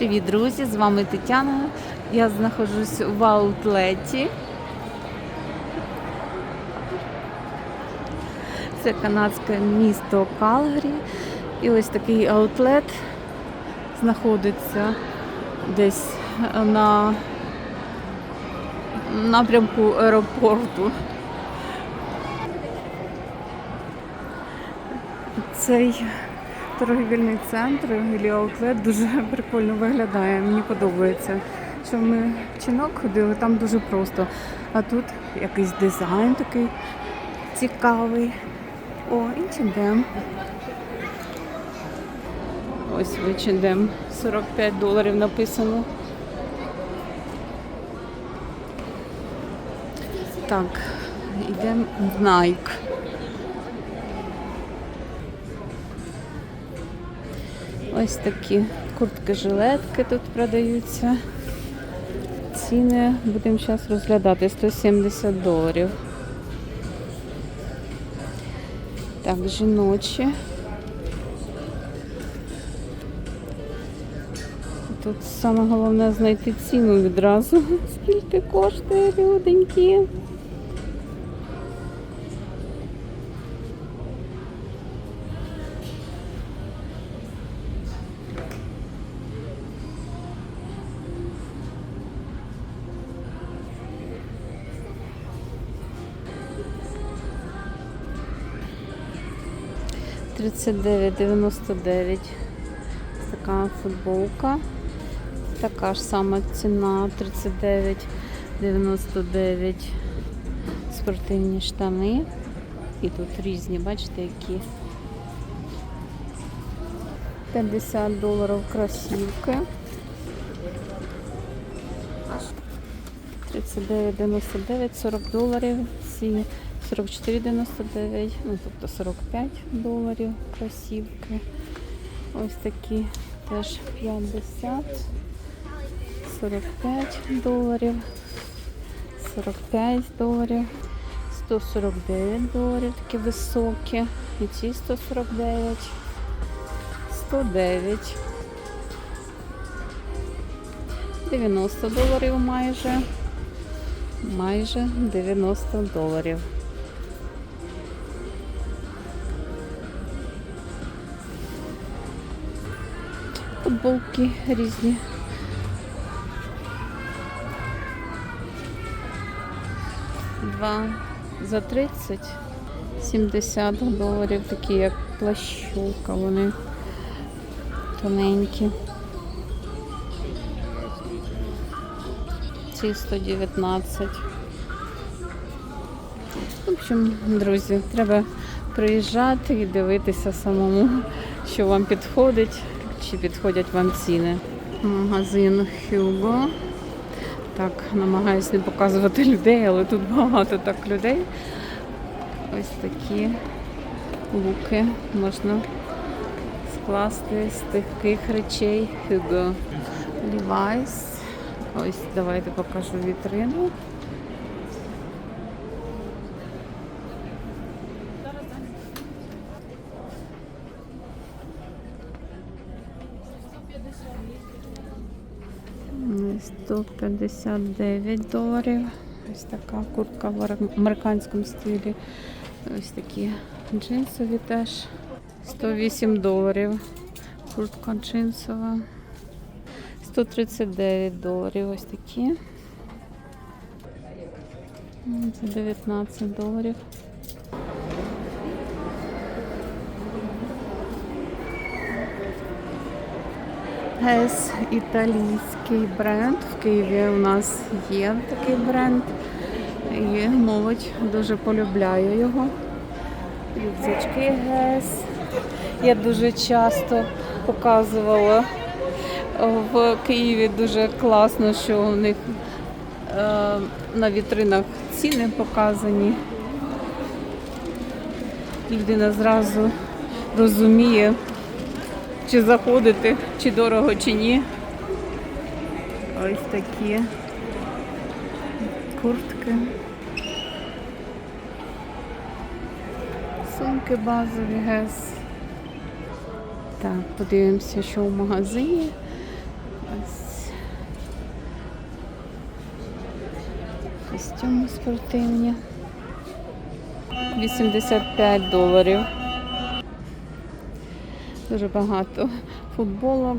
Привіт, друзі! З вами Тетяна. Я знаходжусь в аутлеті. Це канадське місто Калгарі. І ось такий аутлет знаходиться десь на напрямку аеропорту. Цей торгівельний центр аутлет дуже прикольно виглядає. Мені подобається. Що ми в чинок ходили, там дуже просто. А тут якийсь дизайн такий цікавий. О, H&M. Ось в H&M 45 доларів написано. Так, йдемо в Nike. Ось такі куртки-жилетки тут продаються. Ціни будемо зараз розглядати 170 доларів. Так, жіночі. Тут саме головне знайти ціну відразу. Скільки коштує, люденьки. 39,99. Така футболка. Така ж сама ціна 39,99 спортивні штани. І тут різні, бачите, які. 50 доларів кросівки. 39,99, 40 доларів. 44,99, ну тобто 45 доларів кросівки. Ось такі теж 50, 45 доларів, 45 доларів, 149 доларів, такі високі. І ці 149, 109, 90 доларів майже, майже 90 доларів. Футболки різні. Два за 30, 70 доларів, такі як плащулка, вони тоненькі. Ці 119. В общем, друзі, треба приїжджати і дивитися самому, що вам підходить, чи підходять вам ціни. Магазин Hugo. Так, намагаюсь не показувати людей, але тут багато так людей. Ось такі луки можна скласти з таких речей Hugo. Levi's. Ось давайте покажу вітрину. М, 159 доларів. Ось така куртка в американському стилі. Ось такі джинсові теж. 108 доларів. Куртка джинсова. 139 доларів. Ось такі. Це 19 доларів. Гес італійський бренд. В Києві у нас є такий бренд. І молодь дуже полюбляє його. Рюкзачки Гес. Я дуже часто показувала в Києві дуже класно, що у них е, на вітринах ціни показані. Людина зразу розуміє, чи заходити, чи дорого, чи ні. Ось такі куртки. Сумки базові гес. Так, подивимося, що в магазині. Ось. Костюми спортивні. 85 доларів. Дуже багато футболок.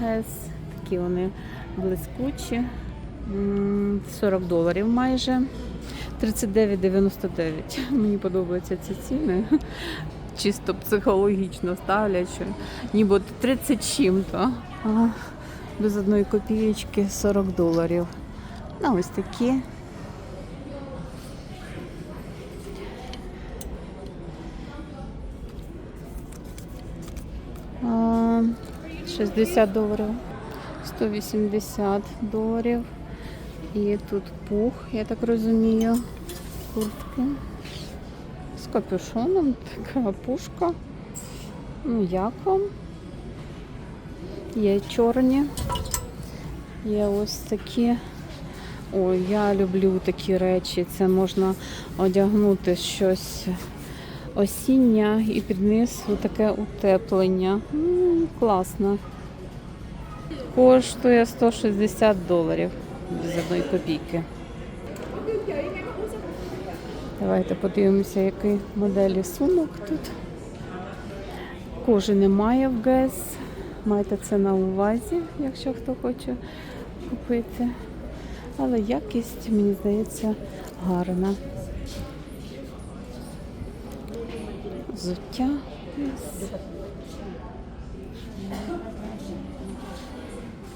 Гес. Такі вони блискучі. 40 доларів майже. 39,99. Мені подобаються ці ціни. Чисто психологічно ставлять, ніби 30 чим-то. Без одної копієчки 40 доларів. Ну, ось такі. А, 60 доларів, 180 доларів. І тут пух, я так розумію, куртки. З капюшоном, така пушка. Ну, як? Є чорні. Є ось такі. Ой, я люблю такі речі. Це можна одягнути щось осіннє і під таке утеплення. М, класно. Коштує 160 доларів без одної копійки. Давайте подивимося, які моделі сумок тут. Кожи немає в ГЕС. Майте це на увазі, якщо хто хоче купити. Але якість, мені здається, гарна. Взуття.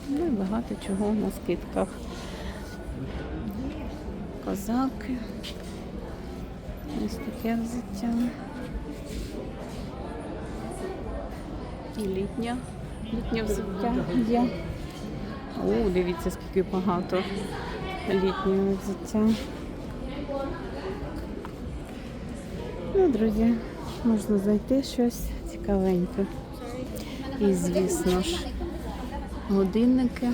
Ну і багато чого на скидках. Козаки. Ось таке взуття. І літнє. Літнє взуття є. О, дивіться, скільки багато літнього взуття. Ну, друзі, можна знайти щось цікавеньке. І, звісно ж, годинники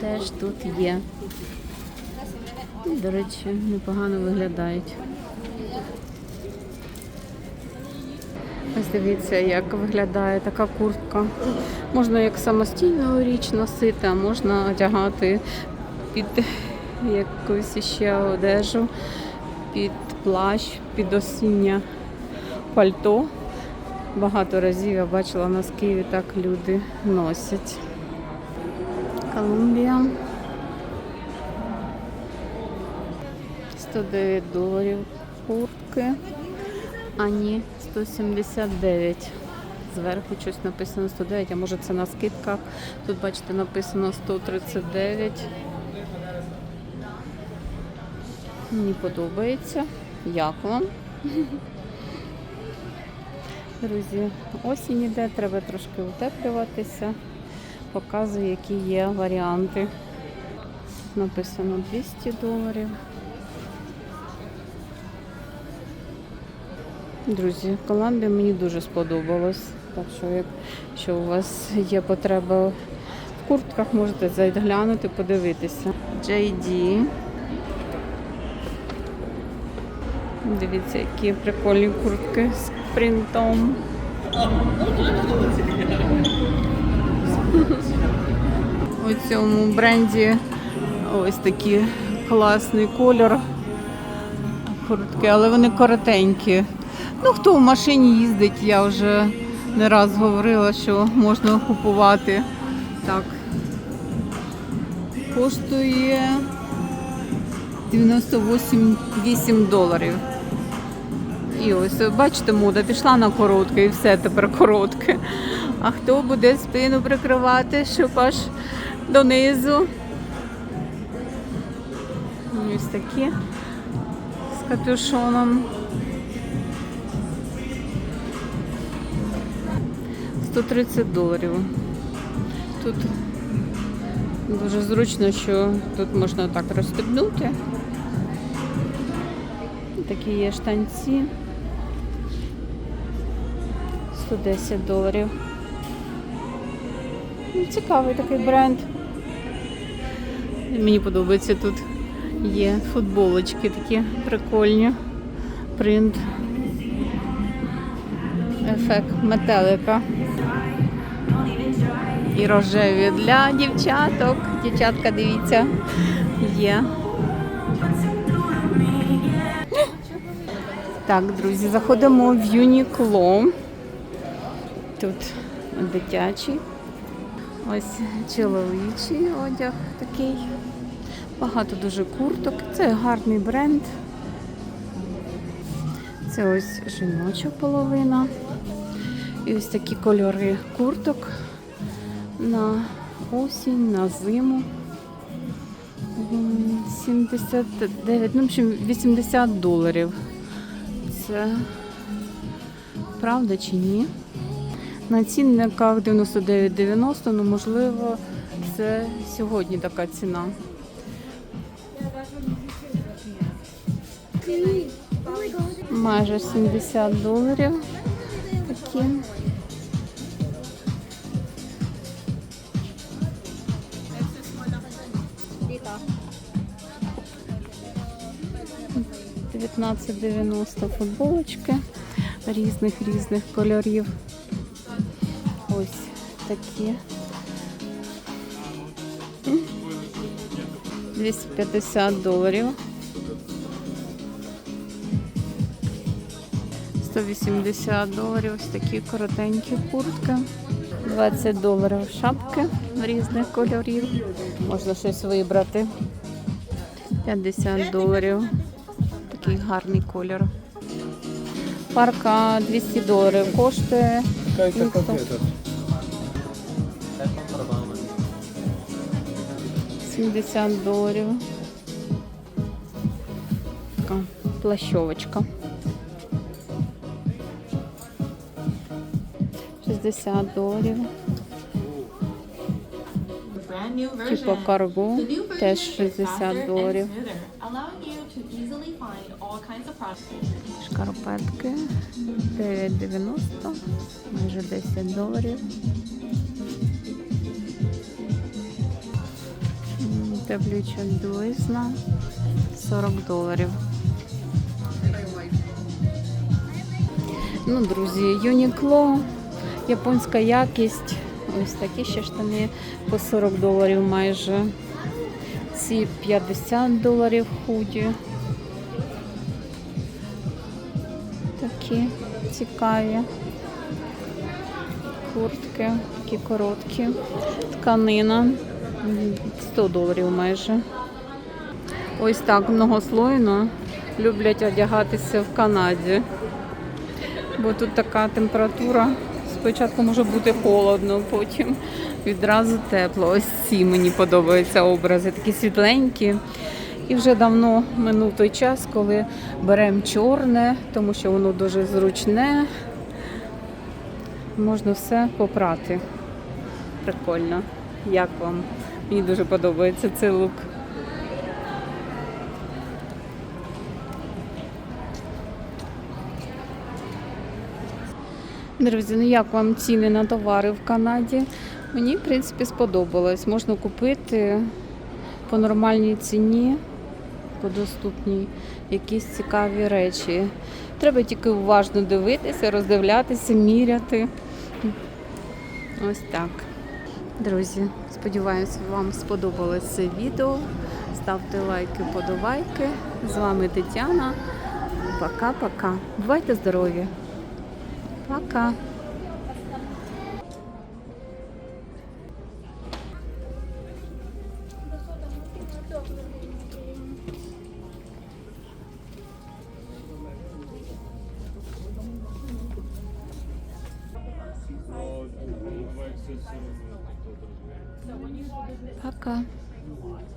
теж тут є. До речі, непогано виглядають. Ось дивіться, як виглядає така куртка. Можна як самостійну річ носити, а можна одягати під якусь ще одежу, під плащ, під осіннє пальто. Багато разів я бачила на Києві так люди носять. Колумбія. 109 доларів куртки. А ні, 179. Зверху щось написано 109, а може це на скидках. Тут, бачите, написано 139. Мені подобається. Як вам? Друзі, осінь іде, треба трошки утеплюватися. Показую, які є варіанти. Написано 200 доларів. Друзі, Колумбія мені дуже сподобалось. Так що, якщо у вас є потреба в куртках, можете заглянути, подивитися. JD. Дивіться, які прикольні куртки принтом. У цьому бренді ось такий класний кольор. Куртки, але вони коротенькі. Ну, хто в машині їздить, я вже не раз говорила, що можна купувати. Так. Коштує 98 8 доларів. І ось, бачите, мода пішла на коротке і все тепер коротке. А хто буде спину прикривати, щоб аж донизу? Ось такі з капюшоном. 130 доларів. Тут дуже зручно, що тут можна так розстебнути. Такі є штанці. 110 доларів. Ну, Цікавий такий бренд. Мені подобається тут є футболочки такі прикольні. Принт. Ефект метелика. І рожеві для дівчаток. Дівчатка, дивіться, є. Так, друзі, заходимо в Юнікло. Тут дитячий. Ось чоловічий одяг такий. Багато дуже курток. Це гарний бренд. Це ось жіноча половина. І ось такі кольори курток на осінь, на зиму. 79, ну, в общем, 80 доларів. Це правда чи ні? На цінниках 99,90, ну можливо, це сьогодні така ціна. Майже 70 доларів. Такі. Дев'яносто футболочки різних різних кольорів. Ось такі. 250 доларів. 180 доларів ось такі коротенькі куртки. 20 доларів шапки різних кольорів. Можна щось вибрати. 50 доларів. Такий гарний кольор. Парка 200 доларів коштує. Какая-то 70 доларів. Така плащовочка. 60 доларів. Типа карго теж is 60 faster and доларів. Шкарпетки 9,90, майже 10 доларів. М, Таблюча білизна 40 доларів. Ну, друзі, Юнікло, японська якість. Ось такі ще штани по 40 доларів майже. Ці 50 доларів худі. Такі цікаві куртки, такі короткі. Тканина 100 доларів майже. Ось так многослойно люблять одягатися в Канаді. Бо тут така температура. Спочатку може бути холодно, потім відразу тепло. Ось ці мені подобаються образи, такі світленькі. І вже давно минув той час, коли беремо чорне, тому що воно дуже зручне. Можна все попрати. Прикольно. Як вам? Мені дуже подобається цей лук. Друзі, ну як вам ціни на товари в Канаді? Мені, в принципі, сподобалось. Можна купити по нормальній ціні, по доступній якісь цікаві речі. Треба тільки уважно дивитися, роздивлятися, міряти. Ось так. Друзі, сподіваюся, вам сподобалось це відео. Ставте лайки, подобайки. З вами Тетяна. Пока-пока. Бувайте здорові! Пока.